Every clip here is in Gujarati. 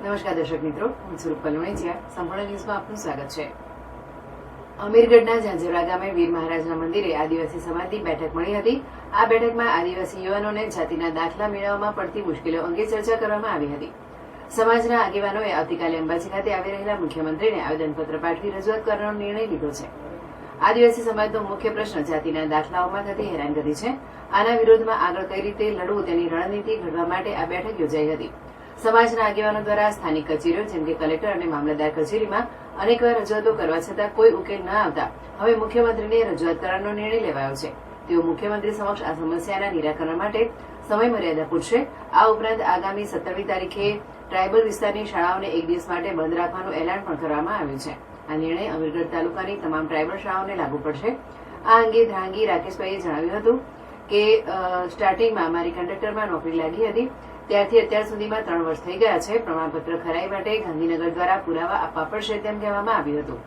નમસ્કાર દર્શક મિત્રો, હું સ્વરૂપ કલોણીચિયા સંપૂર્ણ ન્યૂઝમાં આપનું સ્વાગત છે. અમીરગઢના ઝાંઝરા ગામે વીર મહારાજના મંદિરે આદિવાસી સમાજની બેઠક મળી હતી. આ બેઠકમાં આદિવાસી યુવાનોને જાતિના દાખલા મેળવવામાં પડતી મુશ્કેલીઓ અંગે ચર્ચા કરવામાં આવી હતી. સમાજના આગેવાનોએ આવતીકાલે અંબાજી ખાતે આવી રહેલા મુખ્યમંત્રીને આવેદનપત્ર પાઠવી રજૂઆત કરવાનો નિર્ણય લીધો છે. આદિવાસી સમાજનો મુખ્ય પ્રશ્ન જાતિના દાખલાઓમાં થતી હેરાનગતિ છે. આના વિરોધમાં આગળ કઈ રીતે લડવું તેની રણનીતિ ઘડવા માટે આ બેઠક યોજાઈ હતી. સમાજના આગેવાનો દ્વારા સ્થાનિક કચેરીઓ, જેમ કે કલેક્ટર અને મામલતદાર કચેરીમાં અનેકવાર રજૂઆતો કરવા છતાં કોઈ ઉકેલ ન આવતા. હવે મુખ્યમંત્રીને રજૂઆત કરવાનો નિર્ણય લેવાયો છે. તેઓ મુખ્યમંત્રી સમક્ષ આ સમસ્યાના નિરાકરણ માટે સમય મર્યાદા પૂછશે. આ ઉપરાંત આગામી સત્તરમી તારીખે ટ્રાયબલ વિસ્તારની શાળાઓને એક દિવસ માટે બંધ રાખવાનું એલાન પણ કરવામાં આવ્યું છે. આ નિર્ણય અમીરગઢ તાલુકાની તમામ ટ્રાયબલ શાળાઓને લાગુ પડશે. આ અંગે ધ્રાંગી રાકેશભાઈએ જણાવ્યું હતું કે સ્ટાર્ટિંગમાં મારી કંડક્ટરમાં નોકરી લાગી હતી. ત્યારથી અત્યાર સુધીમાં ત્રણ વર્ષ થઈ ગયા છે. પ્રમાણપત્ર ખરાઈ માટે ગાંધીનગર દ્વારા પુરાવા આપવા પડશે તેમ કહેવામાં આવ્યું હતું.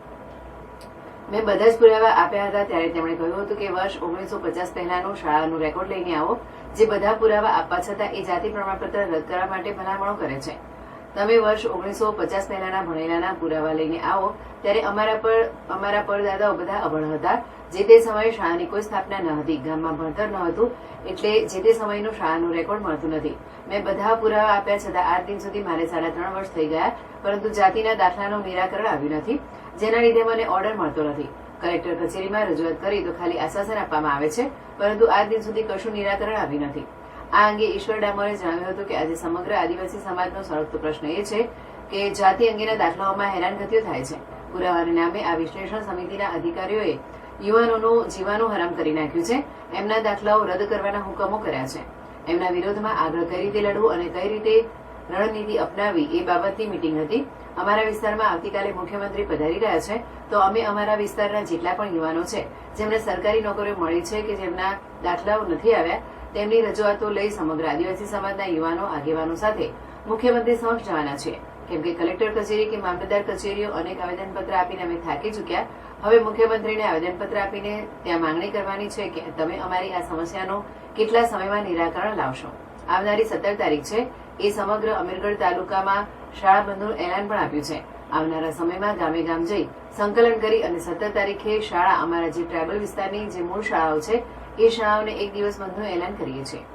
મેં બધા જ પુરાવા આપ્યા હતા ત્યારે તેમણે કહ્યું હતું કે વર્ષ ઓગણીસો પચાસ પહેલાનું શાળાનું રેકોર્ડ લઈને આવો. જે બધા પુરાવા આપવા છતાં એ જાતિ પ્રમાણપત્ર રદ કરવા માટે ભલામણો કરે છે. તમે વર્ષ ઓગણીસો પચાસ પહેલાના ભણેલાના પુરાવા લઈને આવો, ત્યારે અમારા પર, અમારા પરદાદાઓ બધા અભણ હતા. જે તે સમયે શાળાની કોઈ સ્થાપના ન હતી. ગામમાં ભણતર ન હતું, એટલે જે તે સમયનું શાળાનું રેકોર્ડ મળતું નથી. મેં બધા પુરાવા આપ્યા છતાં આજ દિન સુધી મારે સાડા ત્રણ વર્ષ થઈ ગયા, પરંતુ જાતિના દાખલાનું નિરાકરણ આવ્યું નથી, જેના લીધે મને ઓર્ડર મળતો નથી. કલેક્ટર કચેરીમાં રજૂઆત કરી તો ખાલી આશ્વાસન આપવામાં આવે છે, પરંતુ આજ દિન સુધી કશું નિરાકરણ આવ્યું નથી. આ અંગે ઈશ્વર ડામોરે જણાવ્યું હતું કે આજે સમગ્ર આદિવાસી સમાજનો સળગતો પ્રશ્ન એ છે કે જાતિ અંગેના દાખલાઓમાં હેરાનગતિઓ થાય છે. પુરાવાના નામે આ વિશ્લેષણ સમિતિના અધિકારીઓએ યુવાનોનું જીવાનું હરામ કરી નાખ્યું છે. એમના દાખલાઓ રદ કરવાના હુકમો કર્યા છે. એમના વિરોધમાં આગળ કઈ રીતે લડવું અને કઈ રીતે રણનીતિ અપનાવી એ બાબતની મિટિંગ હતી. અમારા વિસ્તારમાં આવતીકાલે મુખ્યમંત્રી પધારી રહ્યા છે. તો અમે અમારા વિસ્તારના જેટલા પણ યુવાનો છે, જેમને સરકારી નોકરીઓ મળી છે કે જેમના દાખલાઓ નથી આવ્યા તેમની રજૂઆતો લઈ સમગ્ર આદિવાસી સમાજના યુવાનો, આગેવાનો સાથે મુખ્યમંત્રી સમક્ષ જવાના છે. કેમ કે કલેક્ટર કચેરી કે મામલતદાર કચેરીઓ અનેક આવેદનપત્ર આપીને અમે થાકી ચૂક્યા. હવે મુખ્યમંત્રીને આવેદનપત્ર આપીને ત્યાં માંગણી કરવાની છે કે તમે અમારી આ સમસ્યાનો કેટલા સમયમાં નિરાકરણ લાવશો. આવનારી સત્તર તારીખ છે. એ સમગ્ર અમીરગઢ તાલુકામાં શાળા બંધનું એલાન પણ આપ્યું છે. આવનારા સમયમાં ગામે ગામ જઈ સંકલન કરી અને સત્તર તારીખે શાળા અમારા જે ટ્રાયબલ વિસ્તારની જે મૂળ શાળાઓ છે, એ શાળાઓને એક દિવસ બંધનું એલાન કરીએ છીએ.